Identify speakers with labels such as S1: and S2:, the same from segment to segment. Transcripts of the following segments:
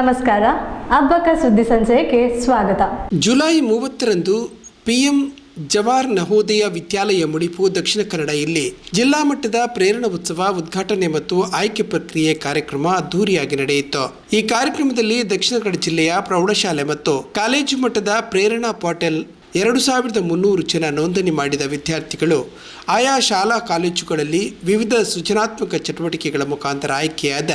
S1: ನಮಸ್ಕಾರ ಹಬ್ಬಕ ಸುದ್ದಿ ಸಂಚಯಕ್ಕೆ ಸ್ವಾಗತ.
S2: ಜುಲೈ ಮೂವತ್ತರಂದು ಪಿಎಂ ಜವಾಹರ್ ನವೋದಯ ವಿದ್ಯಾಲಯ ಮುಡಿಪು ದಕ್ಷಿಣ ಕನ್ನಡ ಇಲ್ಲಿ ಜಿಲ್ಲಾ ಮಟ್ಟದ ಪ್ರೇರಣಾ ಉತ್ಸವ ಉದ್ಘಾಟನೆ ಮತ್ತು ಆಯ್ಕೆ ಪ್ರಕ್ರಿಯೆ ಕಾರ್ಯಕ್ರಮ ಅದ್ದೂರಿಯಾಗಿ ನಡೆಯಿತು. ಈ ಕಾರ್ಯಕ್ರಮದಲ್ಲಿ ದಕ್ಷಿಣ ಕನ್ನಡ ಜಿಲ್ಲೆಯ ಪ್ರೌಢಶಾಲೆ ಮತ್ತು ಕಾಲೇಜು ಮಟ್ಟದ ಪ್ರೇರಣಾ ಪಾಟೆಲ್ ಎರಡು ಸಾವಿರದ ಮುನ್ನೂರು ಜನ ನೋಂದಣಿ ಮಾಡಿದ ವಿದ್ಯಾರ್ಥಿಗಳು, ಆಯಾ ಶಾಲಾ ಕಾಲೇಜುಗಳಲ್ಲಿ ವಿವಿಧ ಸೃಜನಾತ್ಮಕ ಚಟುವಟಿಕೆಗಳ ಮುಖಾಂತರ ಆಯ್ಕೆಯಾದ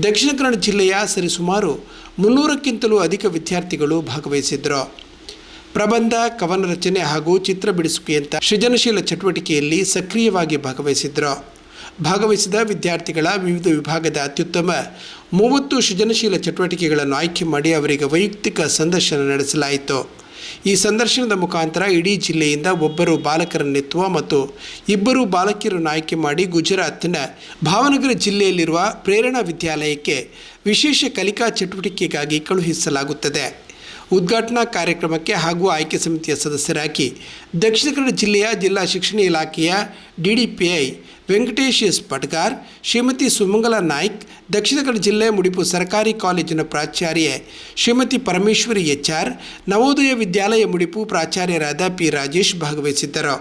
S2: ದಕ್ಷಿಣ ಕನ್ನಡ ಜಿಲ್ಲೆಯ ಸರಿಸುಮಾರು ಮುನ್ನೂರಕ್ಕಿಂತಲೂ ಅಧಿಕ ವಿದ್ಯಾರ್ಥಿಗಳು ಭಾಗವಹಿಸಿದ್ದರು. ಪ್ರಬಂಧ, ಕವನ ರಚನೆ ಹಾಗೂ ಚಿತ್ರ ಬಿಡಿಸುವಿಕೆಯಂಥ ಸೃಜನಶೀಲ ಚಟುವಟಿಕೆಯಲ್ಲಿ ಸಕ್ರಿಯವಾಗಿ ಭಾಗವಹಿಸಿದ್ದರು. ಭಾಗವಹಿಸಿದ ವಿದ್ಯಾರ್ಥಿಗಳ ವಿವಿಧ ವಿಭಾಗದ ಅತ್ಯುತ್ತಮ ಮೂವತ್ತು ಸೃಜನಶೀಲ ಚಟುವಟಿಕೆಗಳನ್ನು ಆಯ್ಕೆ ಮಾಡಿ ಅವರಿಗೆ ವೈಯಕ್ತಿಕ ಸಂದರ್ಶನ ನಡೆಸಲಾಯಿತು. ಈ ಸಂದರ್ಶನದ ಮುಖಾಂತರ ಇಡೀ ಜಿಲ್ಲೆಯಿಂದ ಒಬ್ಬರು ಬಾಲಕರನ್ನೆತ್ತುವ ಮತ್ತು ಇಬ್ಬರು ಬಾಲಕಿಯರನ್ನು ಆಯ್ಕೆ ಮಾಡಿ ಗುಜರಾತ್ನ ಭಾವನಗರ ಜಿಲ್ಲೆಯಲ್ಲಿರುವ ಪ್ರೇರಣಾ ವಿದ್ಯಾಲಯಕ್ಕೆ ವಿಶೇಷ ಕಲಿಕಾ ಚಟುವಟಿಕೆಗಾಗಿ ಕಳುಹಿಸಲಾಗುತ್ತದೆ. ಉದ್ಘಾಟನಾ ಕಾರ್ಯಕ್ರಮಕ್ಕೆ ಹಾಗೂ ಆಯ್ಕೆ ಸಮಿತಿಯ ಸದಸ್ಯರಾಗಿ ದಕ್ಷಿಣ ಕನ್ನಡ ಜಿಲ್ಲೆಯ ಜಿಲ್ಲಾ ಶಿಕ್ಷಣ ಇಲಾಖೆಯ ಡಿಡಿಪಿಐ ವೆಂಕಟೇಶ್ ಎಸ್ ಪಟ್ಗಾರ್, ಶ್ರೀಮತಿ ಸುಮಂಗಲ ನಾಯ್ಕ್, ದಕ್ಷಿಣ ಕನ್ನಡ ಜಿಲ್ಲೆ ಮುಡಿಪು ಸರ್ಕಾರಿ ಕಾಲೇಜಿನ ಪ್ರಾಚಾರ್ಯೆ ಶ್ರೀಮತಿ ಪರಮೇಶ್ವರಿ ಎಚ್ ಆರ್ ನವೋದಯ ವಿದ್ಯಾಲಯ ಮುಡಿಪು ಪ್ರಾಚಾರ್ಯರಾದ ಪಿ ರಾಜೇಶ್ ಭಾಗವಹಿಸಿದ್ದರು.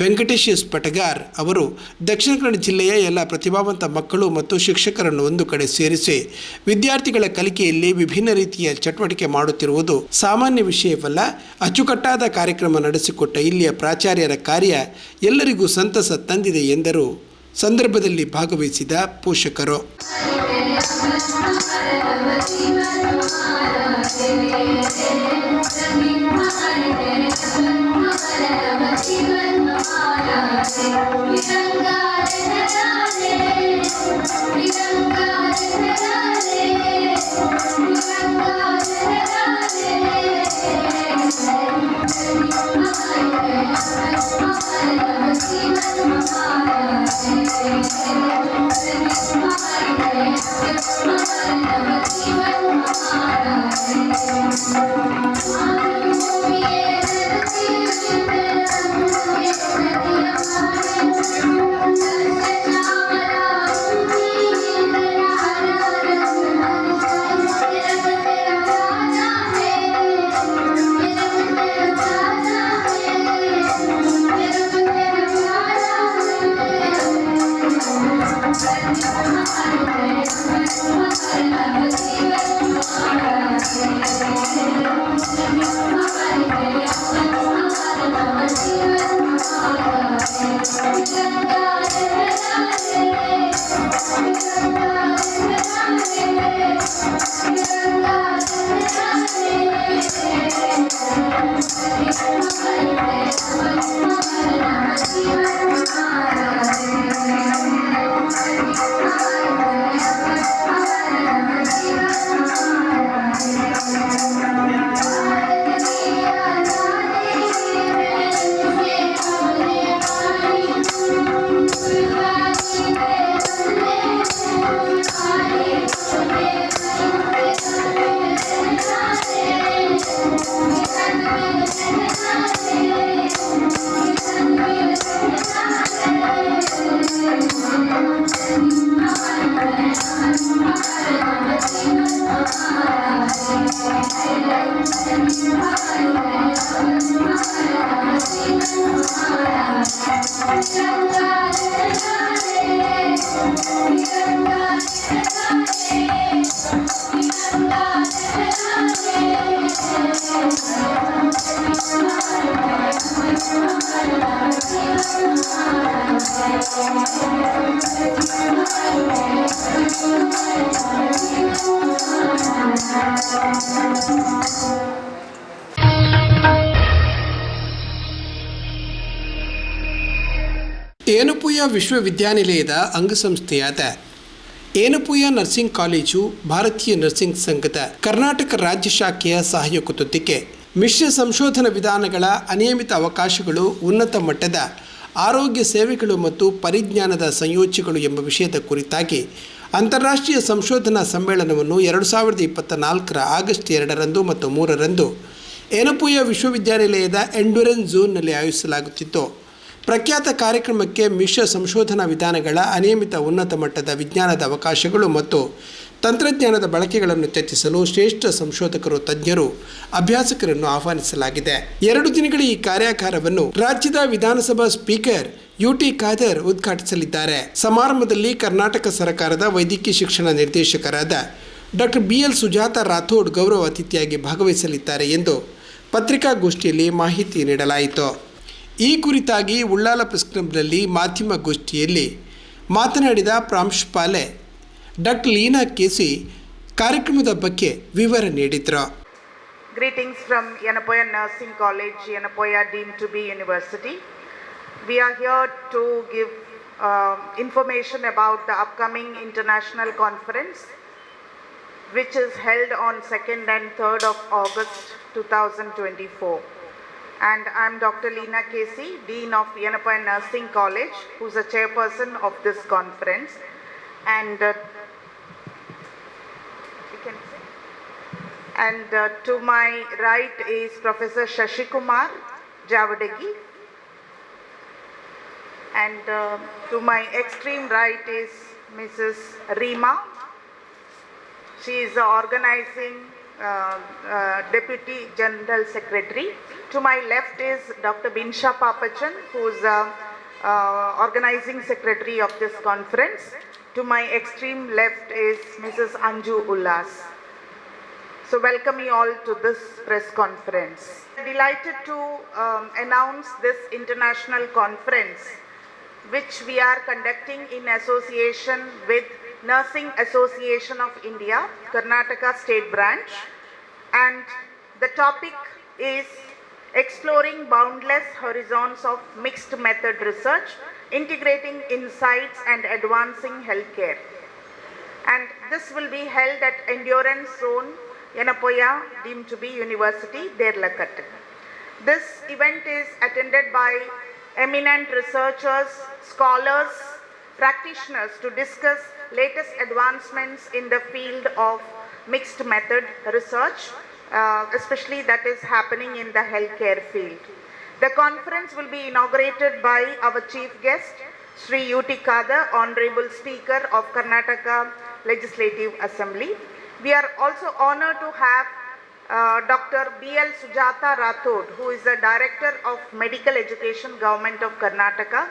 S2: ವೆಂಕಟೇಶ್ ಪಟಗಾರ್ ಅವರು ದಕ್ಷಿಣ ಕನ್ನಡ ಜಿಲ್ಲೆಯ ಎಲ್ಲ ಪ್ರತಿಭಾವಂತ ಮಕ್ಕಳು ಮತ್ತು ಶಿಕ್ಷಕರನ್ನು ಒಂದು ಕಡೆ ಸೇರಿಸಿ ವಿದ್ಯಾರ್ಥಿಗಳ ಕಲಿಕೆಯಲ್ಲಿ ವಿಭಿನ್ನ ರೀತಿಯ ಚಟುವಟಿಕೆ ಮಾಡುತ್ತಿರುವುದು ಸಾಮಾನ್ಯ ವಿಷಯವಲ್ಲ. ಅಚ್ಚುಕಟ್ಟಾದ ಕಾರ್ಯಕ್ರಮ ನಡೆಸಿಕೊಟ್ಟ ಇಲ್ಲಿಯ ಪ್ರಾಚಾರ್ಯರ ಕಾರ್ಯ ಎಲ್ಲರಿಗೂ ಸಂತಸ ತಂದಿದೆ ಎಂದರು. ಸಂದರ್ಭದಲ್ಲಿ ಭಾಗವಹಿಸಿದ ಪೋಷಕರು. Gracias. ಏನಪುಯ ವಿಶ್ವವಿದ್ಯಾನಿಲಯದ ಅಂಗಸಂಸ್ಥೆಯಾದ ಏನಪುಯ ನರ್ಸಿಂಗ್ ಕಾಲೇಜು ಭಾರತೀಯ ನರ್ಸಿಂಗ್ ಸಂಘದ ಕರ್ನಾಟಕ ರಾಜ್ಯ ಶಾಖೆಯ ಸಹಯೋಗದೊಂದಿಗೆ ಮಿಶ್ರ ಸಂಶೋಧನಾ ವಿಧಾನಗಳ ಅನಿಯಮಿತ ಅವಕಾಶಗಳು ಉನ್ನತ ಮಟ್ಟದ ಆರೋಗ್ಯ ಸೇವೆಗಳು ಮತ್ತು ಪರಿಜ್ಞಾನದ ಸಂಯೋಜ್ಯಗಳು ಎಂಬ ವಿಷಯದ ಕುರಿತಾಗಿ ಅಂತಾರಾಷ್ಟ್ರೀಯ ಸಂಶೋಧನಾ ಸಮ್ಮೇಳನವನ್ನು ಎರಡು ಸಾವಿರದ ಇಪ್ಪತ್ತ ನಾಲ್ಕರ ಆಗಸ್ಟ್ ಎರಡರಂದು ಮತ್ತು ಮೂರರಂದು ಏನಪುಯ ವಿಶ್ವವಿದ್ಯಾನಿಲಯದ ಎಂಡುರೆನ್ ಝೋನ್ನಲ್ಲಿ ಆಯೋಜಿಸಲಾಗುತ್ತಿತ್ತು. ಪ್ರಖ್ಯಾತ ಕಾರ್ಯಕ್ರಮಕ್ಕೆ ಮಿಶ್ರ ಸಂಶೋಧನಾ ವಿಧಾನಗಳ, ಅನಿಯಮಿತ ಉನ್ನತ ಮಟ್ಟದ ವಿಜ್ಞಾನದ ಅವಕಾಶಗಳು ಮತ್ತು
S3: ತಂತ್ರಜ್ಞಾನದ ಬಳಕೆಗಳನ್ನು ಚರ್ಚಿಸಲು ಶ್ರೇಷ್ಠ ಸಂಶೋಧಕರು, ತಜ್ಞರು, ಅಭ್ಯಾಸಕರನ್ನು ಆಹ್ವಾನಿಸಲಾಗಿದೆ. ಎರಡು ದಿನಗಳ ಈ ಕಾರ್ಯಾಗಾರವನ್ನು ರಾಜ್ಯದ ವಿಧಾನಸಭಾ ಸ್ಪೀಕರ್ ಯುಟಿ ಖಾದರ್ ಉದ್ಘಾಟಿಸಲಿದ್ದಾರೆ. ಸಮಾರಂಭದಲ್ಲಿ ಕರ್ನಾಟಕ ಸರ್ಕಾರದ ವೈದ್ಯಕೀಯ ಶಿಕ್ಷಣ ನಿರ್ದೇಶಕರಾದ doctor B L Sujata Rathod ಗೌರವ ಅತಿಥಿಯಾಗಿ ಭಾಗವಹಿಸಲಿದ್ದಾರೆ ಎಂದು ಪತ್ರಿಕಾಗೋಷ್ಠಿಯಲ್ಲಿ ಮಾಹಿತಿ ನೀಡಲಾಯಿತು. ಈ ಕುರಿತಾಗಿ ಉಳ್ಳಾಲ ಪ್ರೆಸ್ ಕ್ಲಬ್ನಲ್ಲಿ ಮಾಧ್ಯಮ ಗೋಷ್ಠಿಯಲ್ಲಿ ಮಾತನಾಡಿದ ಪ್ರಾಂಶುಪಾಲೆ ಡಾಕ್ಟರ್ ಲೀನಾ ಕೆಸಿ ಕಾರ್ಯಕ್ರಮದ ಬಗ್ಗೆ ವಿವರ ನೀಡಿದರು
S4: Greetings from Yanapoya Nursing College, Yanapoya deemed to we are We are here to give the information about the upcoming international conference, which is held on 2nd and 3rd of August 2024. And I'm Dr. Leena Casey, Dean of Yanapoya Nursing College, who's the chairperson of this conference. And uh. And uh, to my right is Professor Shashikumar Javadegi. And uh, to my extreme right is Mrs. Reema. She is organizing Deputy General Secretary. To my left is Dr. Binsha Papachan, who is the uh, organizing secretary of this conference. To my extreme left is Mrs. Anju Ullas. So welcome you all to this press conference. Delighted to um, announce this international conference which we are conducting in association with Nursing Association of India, Karnataka State Branch. And the topic is exploring boundless horizons of mixed method research, integrating insights and advancing healthcare and this will be held at Endurance Zone, Yanapoya, deemed to be University, Derlakat. This event is attended by eminent researchers, scholars, practitioners to discuss latest advancements in the field of mixed method research, uh, especially that is happening in the healthcare field. The conference will be inaugurated by our chief guest, Sri U.T. Kada, Honorable Speaker of Karnataka Legislative Assembly. We are also honored to have uh, Dr. B.L. Sujata Rathod, who is the Director of Medical Education, Government of Karnataka.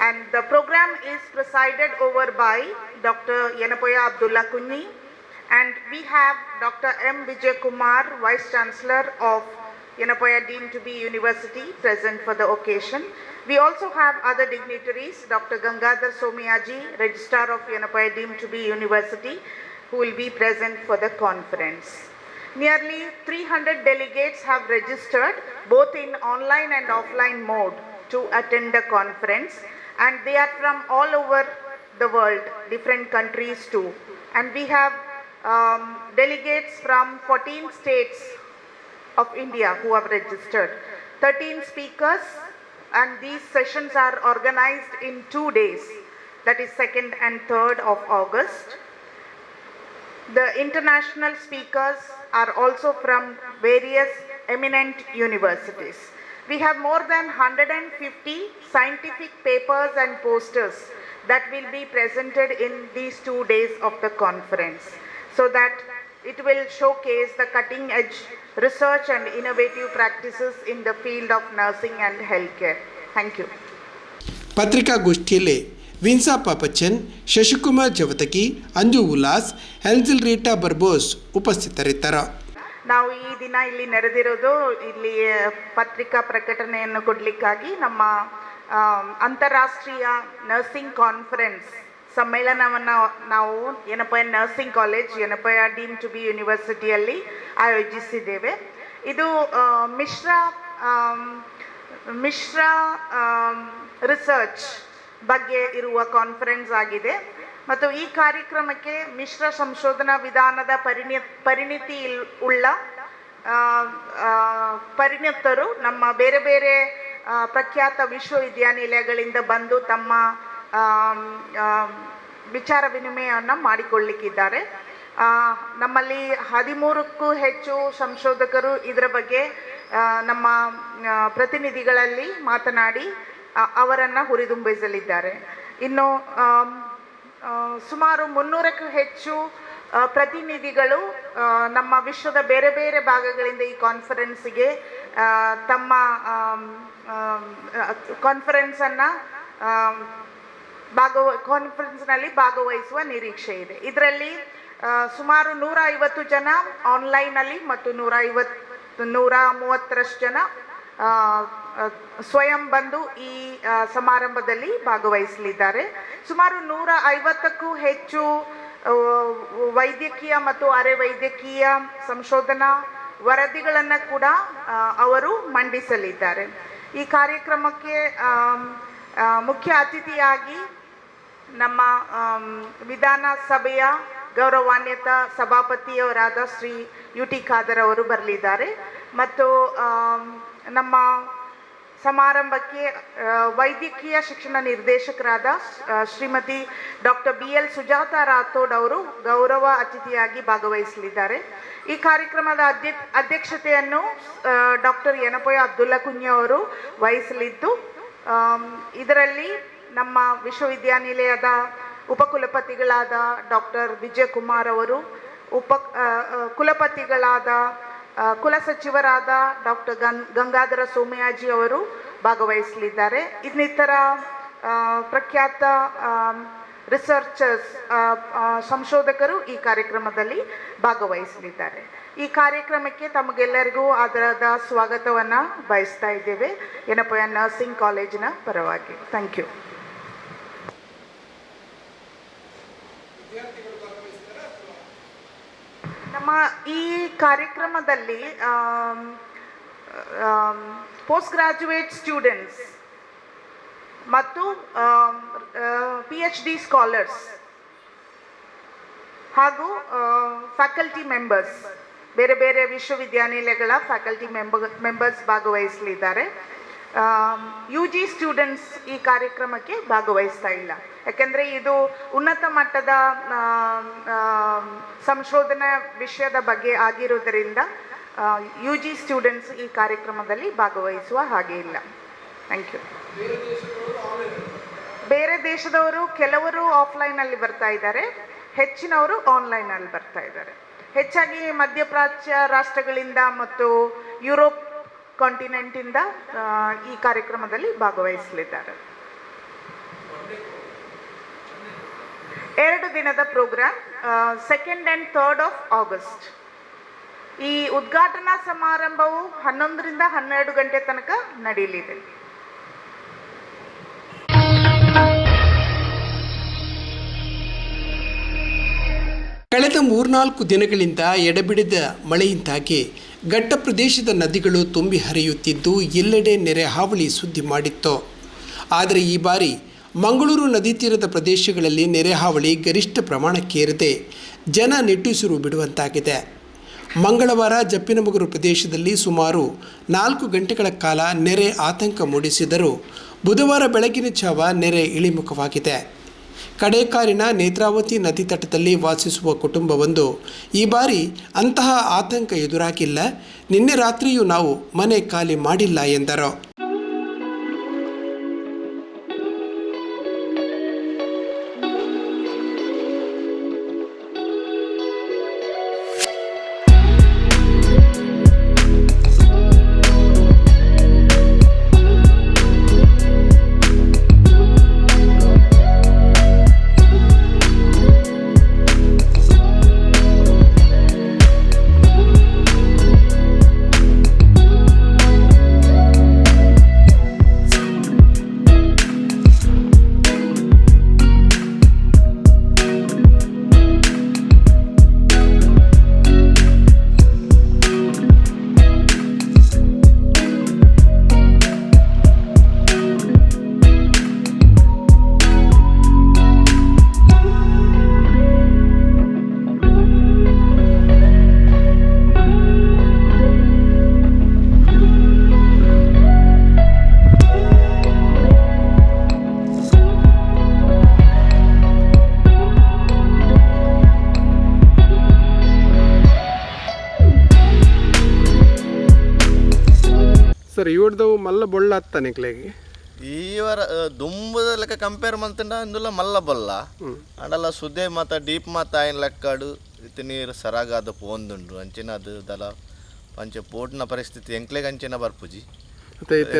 S4: And the program is presided over by Dr. Yanapoya Abdullah Kunni. And we have Dr. M. Vijay Kumar, Vice Chancellor of Yanapoya deemed to be University, present for the occasion. We also have other dignitaries, Dr. Gangadhar Somiyaji, Registrar of Yanapoya deemed to be University, who will be present for the conference. Nearly 300 delegates have registered both in online and offline mode to attend the conference and they are from all over the world, different countries too. And we have um, delegates from 14 states of India who have registered. 13 speakers and these sessions are organized in two days, that is 2nd and 3rd of August. The international speakers are also from various eminent universities. We have more than 150 scientific papers and posters that will be presented in these two days of the conference so that it will showcase the cutting edge research and innovative practices in the field of nursing and healthcare. Thank you.
S3: ಪತ್ರಿಕಾಗೋಷ್ಠಿಯಲ್ಲಿ Vinsa Papachan Shashikumar ಜವತಗಿ Anju Ullas ಹೆಲ್ಜಿಲ್ Rita Barbosa ಉಪಸ್ಥಿತರಿದ್ದರು
S4: ನಾವು ಈ ದಿನ ಇಲ್ಲಿ ನೆರೆದಿರೋದು ಇಲ್ಲಿ ಪತ್ರಿಕಾ ಪ್ರಕಟಣೆಯನ್ನು ಕೊಡಲಿಕ್ಕಾಗಿ ನಮ್ಮ ಅಂತಾರಾಷ್ಟ್ರೀಯ ನರ್ಸಿಂಗ್ ಕಾನ್ಫರೆನ್ಸ್ ಸಮ್ಮೇಳನವನ್ನು ನಾವು Yenepoya nursing college Yenepoya deemed to be ಯೂನಿವರ್ಸಿಟಿಯಲ್ಲಿ ಆಯೋಜಿಸಿದ್ದೇವೆ. ಇದು ಮಿಶ್ರ ಮಿಶ್ರ ರಿಸರ್ಚ್ ಬಗ್ಗೆ ಇರುವ ಕಾನ್ಫರೆನ್ಸ್ ಆಗಿದೆ. ಮತ್ತು ಈ ಕಾರ್ಯಕ್ರಮಕ್ಕೆ ಮಿಶ್ರ ಸಂಶೋಧನಾ ವಿಧಾನದ ಪರಿಣಿ, ಪರಿಣಿತಿ ಉಳ್ಳ ಪರಿಣಿತರು ನಮ್ಮ ಬೇರೆ ಬೇರೆ ಪ್ರಖ್ಯಾತ ವಿಶ್ವವಿದ್ಯಾನಿಲಯಗಳಿಂದ ಬಂದು ತಮ್ಮ ವಿಚಾರ ವಿನಿಮಯವನ್ನು ಮಾಡಿಕೊಳ್ಳಿಕ್ಕಿದ್ದಾರೆ. ನಮ್ಮಲ್ಲಿ ಹದಿಮೂರಕ್ಕೂ ಹೆಚ್ಚು ಸಂಶೋಧಕರು ಇದರ ಬಗ್ಗೆ ನಮ್ಮ ಪ್ರತಿನಿಧಿಗಳಲ್ಲಿ ಮಾತನಾಡಿ ಅವರನ್ನು ಹುರಿದುಂಬಿಸಲಿದ್ದಾರೆ. ಇನ್ನು ಸುಮಾರು ಮುನ್ನೂರಕ್ಕೂ ಹೆಚ್ಚು ಪ್ರತಿನಿಧಿಗಳು ನಮ್ಮ ವಿಶ್ವದ ಬೇರೆ ಬೇರೆ ಭಾಗಗಳಿಂದ ಈ ಕಾನ್ಫರೆನ್ಸಿಗೆ ತಮ್ಮ ಕಾನ್ಫರೆನ್ಸನ್ನು ಭಾಗವ ಕಾನ್ಫರೆನ್ಸ್ನಲ್ಲಿ ಭಾಗವಹಿಸುವ ನಿರೀಕ್ಷೆ ಇದೆ. ಇದರಲ್ಲಿ ಸುಮಾರು ನೂರ ಐವತ್ತು ಜನ ಆನ್ಲೈನಲ್ಲಿ ಮತ್ತು ನೂರ ಐವತ್ತು ನೂರ ಮೂವತ್ತರಷ್ಟು ಜನ ಸ್ವಯಂ ಬಂದು ಈ ಸಮಾರಂಭದಲ್ಲಿ ಭಾಗವಹಿಸಲಿದ್ದಾರೆ. ಸುಮಾರು ನೂರ ಐವತ್ತಕ್ಕೂ ಹೆಚ್ಚು ವೈದ್ಯಕೀಯ ಮತ್ತು ಅರೆ ವೈದ್ಯಕೀಯ ಸಂಶೋಧನಾ ವರದಿಗಳನ್ನು ಕೂಡ ಅವರು ಮಂಡಿಸಲಿದ್ದಾರೆ. ಈ ಕಾರ್ಯಕ್ರಮಕ್ಕೆ ಮುಖ್ಯ ಅತಿಥಿಯಾಗಿ ನಮ್ಮ ವಿಧಾನಸಭೆಯ ಗೌರವಾನ್ವಿತ ಸಭಾಪತಿಯವರಾದ ಶ್ರೀ ಯು ಟಿ ಖಾದರ್ ಅವರು ಬರಲಿದ್ದಾರೆ. ಮತ್ತು ನಮ್ಮ ಸಮಾರಂಭಕ್ಕೆ ವೈದ್ಯಕೀಯ ಶಿಕ್ಷಣ ನಿರ್ದೇಶಕರಾದ Shrimati doctor B L Sujata Rathod ಅವರು ಗೌರವ ಅತಿಥಿಯಾಗಿ ಭಾಗವಹಿಸಲಿದ್ದಾರೆ. ಈ ಕಾರ್ಯಕ್ರಮದ ಅಧ್ಯ, ಅಧ್ಯಕ್ಷತೆಯನ್ನು ಡಾಕ್ಟರ್ ಯನಪೊಯ ಅಬ್ದುಲ್ಲಾ ಕುಂಜಿ ಅವರು ವಹಿಸಲಿದ್ದು ಇದರಲ್ಲಿ ನಮ್ಮ ವಿಶ್ವವಿದ್ಯಾನಿಲಯದ ಉಪಕುಲಪತಿಗಳಾದ ಡಾಕ್ಟರ್ ವಿಜಯಕುಮಾರ್ ಅವರು, ಉಪ ಕುಲಪತಿಗಳಾದ ಕುಲಸಚಿವರಾದ ಡಾಕ್ಟರ್ ಗಂ ಗಂಗಾಧರ ಸೋಮಯಾಜಿ ಅವರು ಭಾಗವಹಿಸಲಿದ್ದಾರೆ. ಇನ್ನಿತರ ಪ್ರಖ್ಯಾತ ರಿಸರ್ಚರ್ಸ್ ಸಂಶೋಧಕರು ಈ ಕಾರ್ಯಕ್ರಮದಲ್ಲಿ ಭಾಗವಹಿಸಲಿದ್ದಾರೆ. ಈ ಕಾರ್ಯಕ್ರಮಕ್ಕೆ ತಮಗೆಲ್ಲರಿಗೂ ಅದರದ ಸ್ವಾಗತವನ್ನು ಬಯಸ್ತಾ ಇದ್ದೇವೆ. ಏನಪ್ಪ ನರ್ಸಿಂಗ್ ಕಾಲೇಜಿನ ಪರವಾಗಿ. ಥ್ಯಾಂಕ್ ಯು ನಮ್ಮ ಈ ಕಾರ್ಯಕ್ರಮದಲ್ಲಿ ಪೋಸ್ಟ್ ಗ್ರಾಜುಯೇಟ್ ಸ್ಟೂಡೆಂಟ್ಸ್ ಮತ್ತು ಪಿ ಎಚ್ ಡಿ ಸ್ಕಾಲರ್ಸ್ ಹಾಗೂ ಫ್ಯಾಕಲ್ಟಿ ಮೆಂಬರ್ಸ್ ಬೇರೆ ಬೇರೆ ವಿಶ್ವವಿದ್ಯಾನಿಲಯಗಳ ಫ್ಯಾಕಲ್ಟಿ ಮೆಂಬರ್ ಮೆಂಬರ್ಸ್ ಭಾಗವಹಿಸಲಿದ್ದಾರೆ. ಯು ಜಿ ಸ್ಟೂಡೆಂಟ್ಸ್ ಈ ಕಾರ್ಯಕ್ರಮಕ್ಕೆ ಭಾಗವಹಿಸ್ತಾ ಇಲ್ಲ. ಯಾಕೆಂದರೆ ಇದು ಉನ್ನತ ಮಟ್ಟದ ಸಂಶೋಧನಾ ವಿಷಯದ ಬಗ್ಗೆ ಆಗಿರುವುದರಿಂದ ಯು ಜಿ ಸ್ಟೂಡೆಂಟ್ಸ್ ಈ ಕಾರ್ಯಕ್ರಮದಲ್ಲಿ ಭಾಗವಹಿಸುವ ಹಾಗೆ ಇಲ್ಲ. ಥ್ಯಾಂಕ್ ಯು ಬೇರೆ ದೇಶದವರು ಕೆಲವರು ಆಫ್ಲೈನಲ್ಲಿ ಬರ್ತಾ ಇದ್ದಾರೆ, ಹೆಚ್ಚಿನವರು ಆನ್ಲೈನಲ್ಲಿ ಬರ್ತಾ ಇದ್ದಾರೆ. ಹೆಚ್ಚಾಗಿ ಮಧ್ಯಪ್ರಾಚ್ಯ ರಾಷ್ಟ್ರಗಳಿಂದ ಮತ್ತು ಯುರೋಪ್ ಕಾಂಟಿನೆಂಟಿಂದ ಈ ಕಾರ್ಯಕ್ರಮದಲ್ಲಿ ಭಾಗವಹಿಸಲಿದ್ದಾರೆ. ಎರಡು ದಿನದ programme second and third of August ಈ ಉದ್ಘಾಟನಾ ಸಮಾರಂಭವು ಹನ್ನೊಂದರಿಂದ ಹನ್ನೆರಡು ಗಂಟೆ ತನಕ ನಡೆಯಲಿದೆ.
S3: ಕಳೆದ ಮೂರ್ನಾಲ್ಕು ದಿನಗಳಿಂದ ಎಡೆಬಿಡಿದ ಮಳೆಯಿಂದಾಗಿ ಘಟ್ಟ ಪ್ರದೇಶದ ನದಿಗಳು ತುಂಬಿ ಹರಿಯುತ್ತಿದ್ದು ಎಲ್ಲೆಡೆ ನೆರೆ ಹಾವಳಿ ಸುದ್ದಿ ಮಾಡಿತ್ತು. ಆದರೆ ಈ ಬಾರಿ ಮಂಗಳೂರು ನದಿ ತೀರದ ಪ್ರದೇಶಗಳಲ್ಲಿ ನೆರೆ ಹಾವಳಿ ಗರಿಷ್ಠ ಪ್ರಮಾಣಕ್ಕೇರಿದೆ ಜನ ನಿಟ್ಟುಸಿರು ಬಿಡುವಂತಾಗಿದೆ. ಮಂಗಳವಾರ ಜಪ್ಪಿನಮಗುರು ಪ್ರದೇಶದಲ್ಲಿ ಸುಮಾರು ನಾಲ್ಕು ಗಂಟೆಗಳ ಕಾಲ ನೆರೆ ಆತಂಕ ಮೂಡಿಸಿದರೂ ಬುಧವಾರ ಬೆಳಗಿನ ಜಾವ ನೆರೆ ಇಳಿಮುಖವಾಗಿದೆ. ಕಡೇಕಾರಿನ ನೇತ್ರಾವತಿ ನದಿ ತಟದಲ್ಲಿ ವಾಸಿಸುವ ಕುಟುಂಬವೊಂದು. ಈ ಬಾರಿ ಅಂತಹ ಆತಂಕ ಎದುರಾಗಿಲ್ಲ. ನಿನ್ನೆ ರಾತ್ರಿಯೂ ನಾವು ಮನೆ ಖಾಲಿ ಮಾಡಿಲ್ಲ ಎಂದರು. ಇವ್ರದವು ಮಲ್ಲ ಬೊಳ್ಳ ಅತ್ತ ನಿಕ್ಲೆಗೆ
S5: ಈ ವರ ದುಂಬದ ಲೆಕ್ಕ ಕಂಪೇರ್ ಮಂತಂಡ ಇಂದುಲ ಮಲ್ಲ ಬೊಲ್ಲ ಅಂಡಲ್ಲ ಸುದ್ದೆ ಮಾತ ಡೀಪ್ ಮಾತ ಆಯ್ನ ಲೆಕ್ಕಾಡು? ಇತ್ತು ನೀರು ಸರಾಗಾದ ಪೋಂದುಂಡು ಅಂಚಿನ ಅದು ದಲ ಪಂಚ ಪೋಟ್ನ ಪರಿಸ್ಥಿತಿ ಎಂಕ್ಲೆಗೆ ಅಂಚಿನ ಬರ್ಪುಜಿ.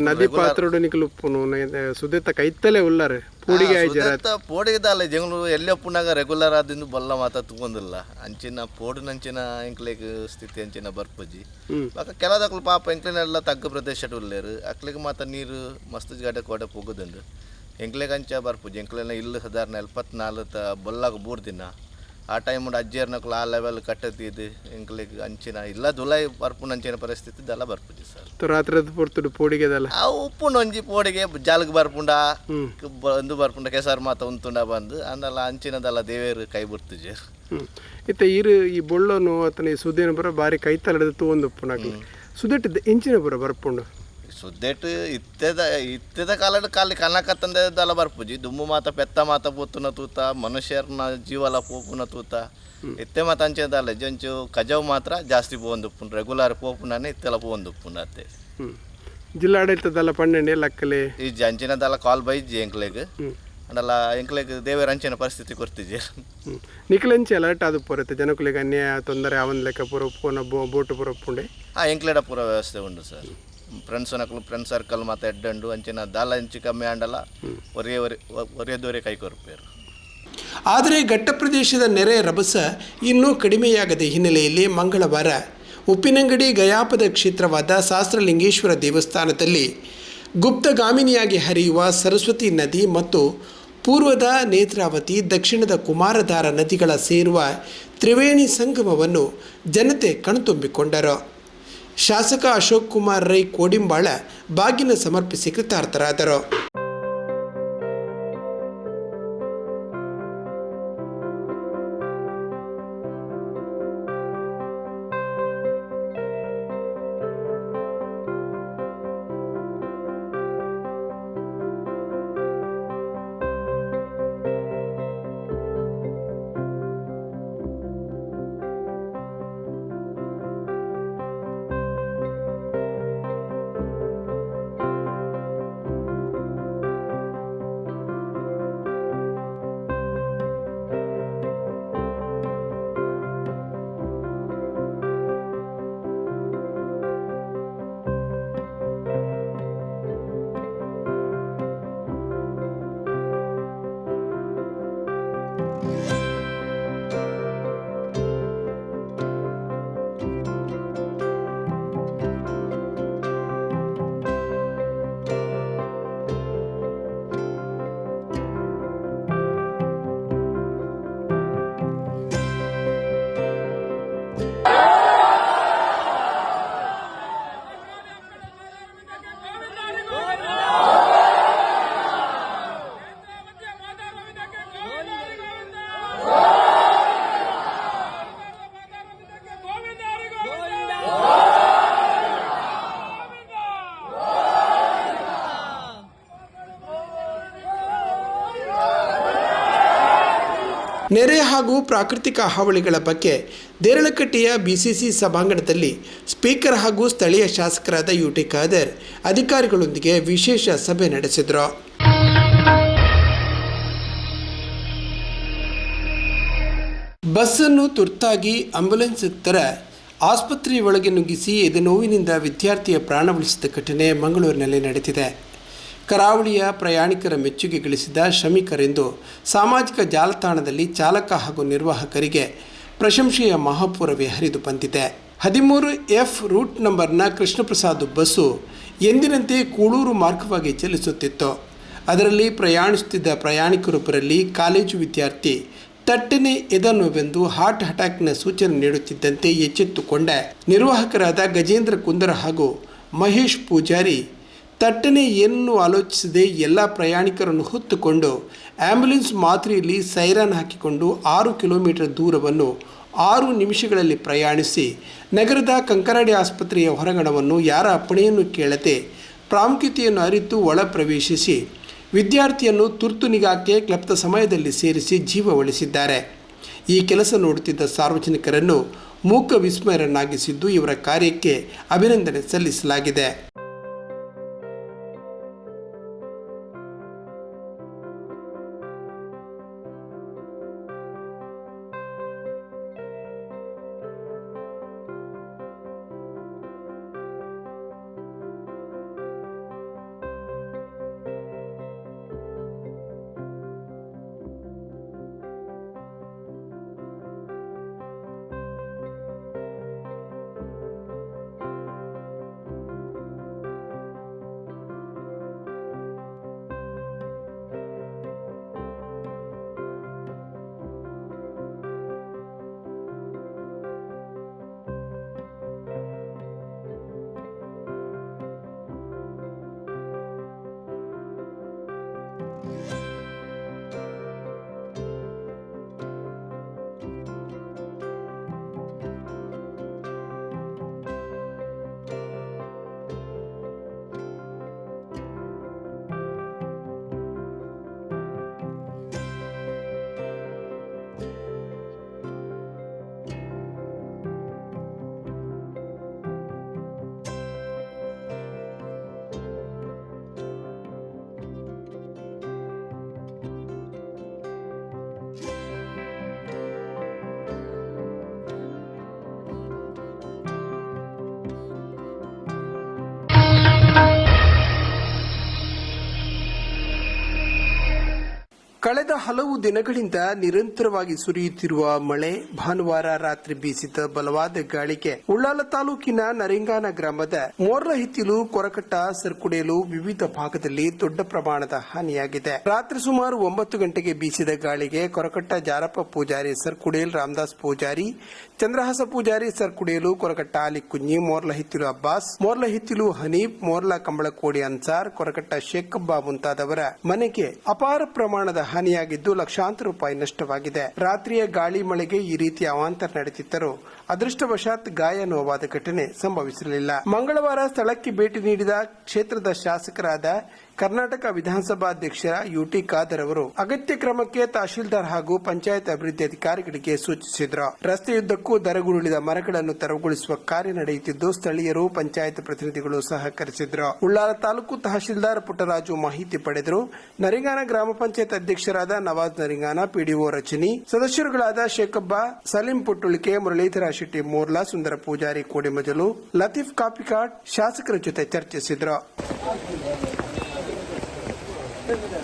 S3: ನದಿ ಪಾತ್ರೋಡು ನಿಕಲು ಉಪ್ಪುನು ಸುದೆತ್ತ ಕೈತಲೆ ಉಳ್ಳಾರೆ ಪೂಡಿಗೆ ಆಯ್ತು
S5: ಪೋಡಿಗೆ ದಾಲ ಜಂಗಲು ಎಲ್ಲಿ ಪುನಾಗ ರೆಗ್ಯುಲರ್ ಆದಿಂದ ಬಲ್ಲ ಮಾತ ತಗೊಂದಿಲ್ಲ ಅಂಚಿನ ಪೋಡಿನಂಚಿನ ಇಂಕ್ಲೆಗ್ ಸ್ಥಿತಿ ಅಂಚಿನ ಬರ್ಪುಜಿ. ಬಾಕ ಕೆಲದಕ್ಲು ಪಾಪ ಎಂಕ್ಲೆನೆಲ್ಲ ತಗ್ಗ ಪ್ರದೇಶ ಉಳ್ಳೇರು ಅಕ್ಲಿಗೆ ಮಾತ ನೀರು ಮಸ್ತ್ ಗಡೆ ಕೋಟೆ ಹೋಗುದುಂಡು ಎಂಕ್ಲೆಗ್ ಅಂಚ ಬರ್ಪುಜಿ ಎಂಕ್ಲೆನ ಇಲ್ಲ ಸಾಧಾರಣ ಎಲ್ಪತ್ನಾಲ್ಕು ಬಲ್ಲಾಗ ಬೂರ್ ದಿನ. ಆ ಟೈಮ್ ಅಜ್ಜೇರ್ನಕ್ಲು ಆ ಲೆವೆಲ್ ಇದು ಎಂಕ್ಲೆಗ್ ಅಂಚಿನ ಇಲ್ಲ ದುಲೈ ಬರ್ಪುನ ಅಂಚಿನ ಪರಿಸ್ಥಿತಿ ದಲ್ಲ ಬರ್ಪುಜಿ ಸರ್.
S3: ರಾತ್ರಿ ಪೊರ್ತುಡು ಪೂಡಿಗೆದಲ್ಲ
S5: ಆ ಉಪ್ಪು ನೊಂಜಿ ಪೋಡಿಗೆ ಜಾಲಗ್ ಬರ್ಪುಂಡ. ಬಂದು ಬರ್ಪುಂಡ ಕೆಸರ್ ಮಾತ ಉಂತುಂಡ ಬಂದು ಅಂದಲ್ಲ ಅಂಚಿನದಲ್ಲ ದೇವೇರು ಕೈ ಬಿಡ್ತಿಜೆ
S3: ಇತ್ತ ಇರು ಈ ಬೊಳ್ಳನು ಅತನ ಈ ಸುದೇನ ಬರ ಬಾರಿ ಕೈ ಹಿಡಿದು ತೂಂದು ಉಪ್ಪುನಾಗ್ಲಿ ಸುದೆಟ್ ಎಂಚಿನ ಬರ ಬರ್ಪುಂಡು.
S5: ಸುದ್ದೆಟ್ ಇತ್ತೆದ ಇತ್ತೆದ ಕಾಲದ ಕಾಲಿ ಕನಕತ್ತಂದೆದಲ್ಲ ಬರ್ಪುಜಿ ದುಮ್ಮು ಮಾತ ಪೆತ್ತ ಮಾತ ಪೋತುನ ತೂತ ಮನುಷ್ಯರ್ನ ಜೀವಲ ಪೋಪುನ ತೂತ. ಇತ್ತೆ ಮಾತ ಅಂಚೆದಲ್ಲ ಜಂಚು ಕಜವ್ ಮಾತ್ರ ಜಾಸ್ತಿ ಪೋಂದುಪ್ಪುನ್ ರೆಗ್ಯುಲರ್ ಪೋಪುನನೆ ಇತ್ತೆಲ್ಲ ಪೋಂದು ಉಪ್ಪುಂಡು ಅತ್ತೆ
S3: ಜಿಲ್ಲಾಡಳಿತದಲ್ಲ ಪಣ್ಣೆ ಲಕ್ಕಲೆ.
S5: ಈ ಜಂಚಿನದಲ್ಲ ಕಾಲ್ ಬೈಜಿ ಎಂಕ್ಲೆಗ್. ಅಂಡಲ್ಲ ಎಂಕ್ಲೆಗ್ ದೇವರ ಅಂಚಿನ ಪರಿಸ್ಥಿತಿ ಕೊಡ್ತಿಜೆ
S3: ಹ್ಮ್. ನಿಖಲೆಂಚಿ ಅಲರ್ಟ್ ಅದು ಪೊರತೆ ಜನಕುಲಿಗೆ ಅನ್ಯಾಯ ತೊಂದರೆ ಅವನ್ ಲೆಕ್ಕ ಪೂರ ಬೋಟ್ ಪುರ ಉಪ್ಪುಂಡೆ
S5: ಆ ಎಂಕ್ಲೆಡ ಪೂರ ವ್ಯವಸ್ಥೆ ಉಂಡು ಸರ್. ಫ್ರೆಂಡ್ಸ್ ನಕ್ಲು ಫ್ರೆಂಡ್ ಸರ್ಕಲ್ ಮತ್ತೆ ಎಡ್ಡಂಡು ಅಂಚಿನ ದಾಲ ಇಂಚಿ ಕಮ್ಮಿ ಆಂಡಲ್ಲ, ಒರೇ ಒರೆ ದೊರೆ ಕೈ ಕೊರ್ಪೇರು
S3: ಆದರೆ ಘಟ್ಟ ಪ್ರದೇಶದ ನೆರೆ ರಭಸ ಇನ್ನೂ ಕಡಿಮೆಯಾಗದ ಹಿನ್ನೆಲೆಯಲ್ಲಿ ಮಂಗಳವಾರ ಉಪ್ಪಿನಂಗಡಿ ಗಯಾಪದ ಕ್ಷೇತ್ರವಾದ ಸಹಸ್ರಲಿಂಗೇಶ್ವರ ದೇವಸ್ಥಾನದಲ್ಲಿ ಗುಪ್ತಗಾಮಿನಿಯಾಗಿ ಹರಿಯುವ ಸರಸ್ವತಿ ನದಿ ಮತ್ತು ಪೂರ್ವದ ನೇತ್ರಾವತಿ, ದಕ್ಷಿಣದ ಕುಮಾರಧಾರ ನದಿಗಳ ಸೇರುವ ತ್ರಿವೇಣಿ ಸಂಗಮವನ್ನು ಜನತೆ ಕಣ್ತುಂಬಿಕೊಂಡರು. ಶಾಸಕ ಅಶೋಕ್ ಕುಮಾರ್ ರೈ ಕೋಡಿಂಬಾಳ ಬಾಗಿನ ಸಮರ್ಪಿಸಿ ಕೃತಾರ್ಥರಾದರು. ಹಾಗೂ ಪ್ರಾಕೃತಿಕ ಹಾವಳಿಗಳ ಬಗ್ಗೆ ದೇರಳಕಟ್ಟೆಯ ಬಿಸಿಸಿ ಸಭಾಂಗಣದಲ್ಲಿ ಸ್ಪೀಕರ್ ಹಾಗೂ ಸ್ಥಳೀಯ ಶಾಸಕರಾದ ಯು ಟಿ ಖಾದರ್ ಅಧಿಕಾರಿಗಳೊಂದಿಗೆ ವಿಶೇಷ ಸಭೆ ನಡೆಸಿದರು. ಬಸ್ಸನ್ನು ತುರ್ತಾಗಿ ಆಂಬ್ಯುಲೆನ್ಸ್ ತರ ಆಸ್ಪತ್ರೆಯೊಳಗೆ ನುಗ್ಗಿಸಿ ಎದೆ ನೋವಿನಿಂದ ವಿದ್ಯಾರ್ಥಿಯ ಪ್ರಾಣ ಉಳಿಸಿದ ಘಟನೆ ಮಂಗಳೂರಿನಲ್ಲಿ ನಡೆದಿದೆ. ಕರಾವಳಿಯ ಪ್ರಯಾಣಿಕರ ಮೆಚ್ಚುಗೆ ಗಳಿಸಿದ ಶ್ರಮಿಕರೆಂದು ಸಾಮಾಜಿಕ ಜಾಲತಾಣದಲ್ಲಿ ಚಾಲಕ ಹಾಗೂ ನಿರ್ವಾಹಕರಿಗೆ ಪ್ರಶಂಸೆಯ ಮಹಾಪೂರವೇ ಹರಿದು ಬಂದಿದೆ. ಹದಿಮೂರು ಎಫ್ ರೂಟ್ ನಂಬರ್ನ ಕೃಷ್ಣಪ್ರಸಾದ್ ಬಸ್ಸು ಎಂದಿನಂತೆ ಕೂಳೂರು ಮಾರ್ಗವಾಗಿ ಚಲಿಸುತ್ತಿತ್ತು. ಅದರಲ್ಲಿ ಪ್ರಯಾಣಿಸುತ್ತಿದ್ದ ಪ್ರಯಾಣಿಕರೊಬ್ಬರಲ್ಲಿ ಕಾಲೇಜು ವಿದ್ಯಾರ್ಥಿ ತಟ್ಟನೆ ಎದನುವೆಂದು ಹಾರ್ಟ್ ಅಟ್ಯಾಕ್ನ ಸೂಚನೆ ನೀಡುತ್ತಿದ್ದಂತೆ ಎಚ್ಚೆತ್ತುಕೊಂಡ ನಿರ್ವಾಹಕರಾದ ಗಜೇಂದ್ರ ಕುಂದರ ಹಾಗೂ ಮಹೇಶ್ ಪೂಜಾರಿ ತಟ್ಟನೆ ಏನನ್ನು ಆಲೋಚಿಸದೆ ಎಲ್ಲ ಪ್ರಯಾಣಿಕರನ್ನು ಹೊತ್ತುಕೊಂಡು ಆಂಬ್ಯುಲೆನ್ಸ್ ಮಾತ್ರೆಯಲ್ಲಿ ಸೈರನ್ ಹಾಕಿಕೊಂಡು ಆರು ಕಿಲೋಮೀಟರ್ ದೂರವನ್ನು ಆರು ನಿಮಿಷಗಳಲ್ಲಿ ಪ್ರಯಾಣಿಸಿ ನಗರದ ಕಂಕರಾಡಿ ಆಸ್ಪತ್ರೆಯ ಹೊರಗಣವನ್ನು ಯಾರ ಅಪ್ಪಣೆಯನ್ನು ಕೇಳದೆ ಪ್ರಾಮುಖ್ಯತೆಯನ್ನು ಅರಿತು ಒಳ ಪ್ರವೇಶಿಸಿ ವಿದ್ಯಾರ್ಥಿಯನ್ನು ತುರ್ತು ನಿಗಾಕ್ಕೆ ಕ್ಲಪ್ತ ಸಮಯದಲ್ಲಿ ಸೇರಿಸಿ ಜೀವ ಉಳಿಸಿದ್ದಾರೆ. ಈ ಕೆಲಸ ನೋಡುತ್ತಿದ್ದ ಸಾರ್ವಜನಿಕರನ್ನು ಮೂಕ ವಿಸ್ಮಯರನ್ನಾಗಿಸಿದ್ದು ಇವರ ಕಾರ್ಯಕ್ಕೆ ಅಭಿನಂದನೆ ಸಲ್ಲಿಸಲಾಗಿದೆ. ಕಳೆದ ಹಲವು ದಿನಗಳಿಂದ ನಿರಂತರವಾಗಿ ಸುರಿಯುತ್ತಿರುವ ಮಳೆ, ಭಾನುವಾರ ರಾತ್ರಿ ಬೀಸಿದ ಬಲವಾದ ಗಾಳಿಗೆ ಉಳ್ಳಾಲ ತಾಲೂಕಿನ ನರಿಂಗಾನ ಗ್ರಾಮದ ಮೋರ್ಲಹಿತ್ತಿಲು ಕೊರಕಟ್ಟ ಸರ್ಕುಡೇಲು ವಿವಿಧ ಭಾಗದಲ್ಲಿ ದೊಡ್ಡ ಪ್ರಮಾಣದ ಹಾನಿಯಾಗಿದೆ. ರಾತ್ರಿ ಸುಮಾರು ಒಂಬತ್ತು ಗಂಟೆಗೆ ಬೀಸಿದ ಗಾಳಿಗೆ ಕೊರಕಟ್ಟ ಜಾರಪ್ಪ ಪೂಜಾರಿ ಸರ್ಕುಡೇಲ್ ರಾಮದಾಸ್ ಪೂಜಾರಿ, ಚಂದ್ರಹಾಸ ಪೂಜಾರಿ ಸರ್ಕುಡೇಲು ಕೊರಕಟ್ಟ ಅಲಿ ಕುഞ്ഞಿ ಮೋರ್ಲಹಿತ್ತಿಲು ಅಬ್ಬಾಸ್, ಮೋರ್ಲಹಿತ್ತಿಲು ಹನೀಫ್, ಮೋರ್ಲ ಕಂಬಳಕೋಡಿ ಅನ್ಸಾರ್, ಕೊರಕಟ್ಟ ಶೇಖಬ್ಬ ಮುಂತಾದವರ ಮನೆಗೆ ಅಪಾರ ಪ್ರಮಾಣದ ಹಾನಿಯಾಗಿದ್ದು ಲಕ್ಷಾಂತರ ರೂಪಾಯಿ ನಷ್ಟವಾಗಿದೆ. ರಾತ್ರಿಯ ಗಾಳಿ ಮಳೆಗೆ ಈ ರೀತಿಯ ಅವಾಂತರ ನಡೆದಿದ್ದರೂ ಅದೃಷ್ಟವಶಾತ್ ಗಾಯ ನೋವಾದ ಘಟನೆ ಸಂಭವಿಸಲಿಲ್ಲ. ಮಂಗಳವಾರ ಸ್ಥಳಕ್ಕೆ ಭೇಟಿ ನೀಡಿದ ಕ್ಷೇತ್ರದ ಶಾಸಕರಾದ ಕರ್ನಾಟಕ ವಿಧಾನಸಭಾ ಅಧ್ಯಕ್ಷ ಯುಟಿ ಖಾದರ್ ಅವರು ಅಗತ್ಯ ಕ್ರಮಕ್ಕೆ ತಹಶೀಲ್ದಾರ್ ಹಾಗೂ ಪಂಚಾಯತ್ ಅಭಿವೃದ್ಧಿ ಅಧಿಕಾರಿಗಳಿಗೆ ಸೂಚಿಸಿದರು. ರಸ್ತೆಯುದ್ದಕ್ಕೂ ದರಗುರುಳಿದ ಮರಗಳನ್ನು ತೆರವುಗೊಳಿಸುವ ಕಾರ್ಯ ನಡೆಯುತ್ತಿದ್ದು, ಸ್ಥಳೀಯರು, ಪಂಚಾಯತ್ ಪ್ರತಿನಿಧಿಗಳು ಸಹಕರಿಸಿದರು. ಉಳ್ಳಾಲ ತಾಲೂಕು ತಹಶೀಲ್ದಾರ್ ಪುಟ್ಟರಾಜು ಮಾಹಿತಿ ಪಡೆದರು. ನರಿಂಗಾನ ಗ್ರಾಮ ಪಂಚಾಯತ್ ಅಧ್ಯಕ್ಷರಾದ ನವಾಜ್ ನರಿಂಗಾನ, ಪಿಡಿಒ ರಚನಿ ಸದಸ್ಯರುಗಳಾದ ಶೇಖಬ್ಬ, ಸಲೀಂ ಪುಟ್ಟುಳಿಕೆ, ಮುರಳೀಧರ ಶೆಟ್ಟಿ ಮೋರ್ಲಾ, ಸುಂದರ ಪೂಜಾರಿ ಕೋಡಿಮಜಲು, ಲತೀಫ್ ಕಾಪಿಕಾಟ್ ಶಾಸಕರ ಜೊತೆ ಚರ್ಚಿಸಿದ್ರು. dividend.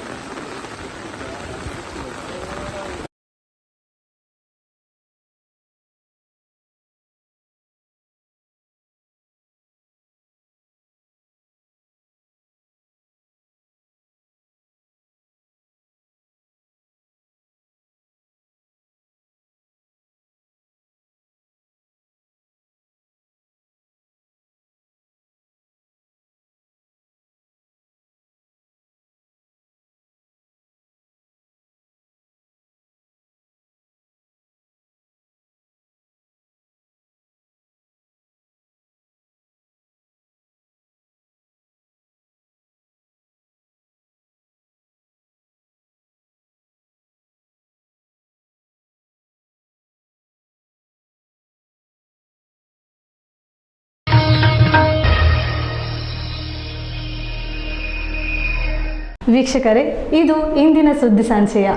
S1: ವೀಕ್ಷಕರೇ, ಇದು ಇಂದಿನ ಸುದ್ದಿ ಸಂಚಯ.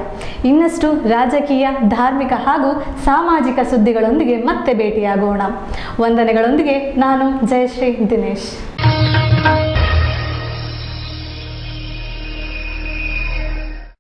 S1: ಇನ್ನಷ್ಟು ರಾಜಕೀಯ, ಧಾರ್ಮಿಕ ಹಾಗೂ ಸಾಮಾಜಿಕ ಸುದ್ದಿಗಳೊಂದಿಗೆ ಮತ್ತೆ ಭೇಟಿಯಾಗೋಣ. ವಂದನೆಗಳೊಂದಿಗೆ ನಾನು ಜಯಶ್ರೀ ದಿನೇಶ್.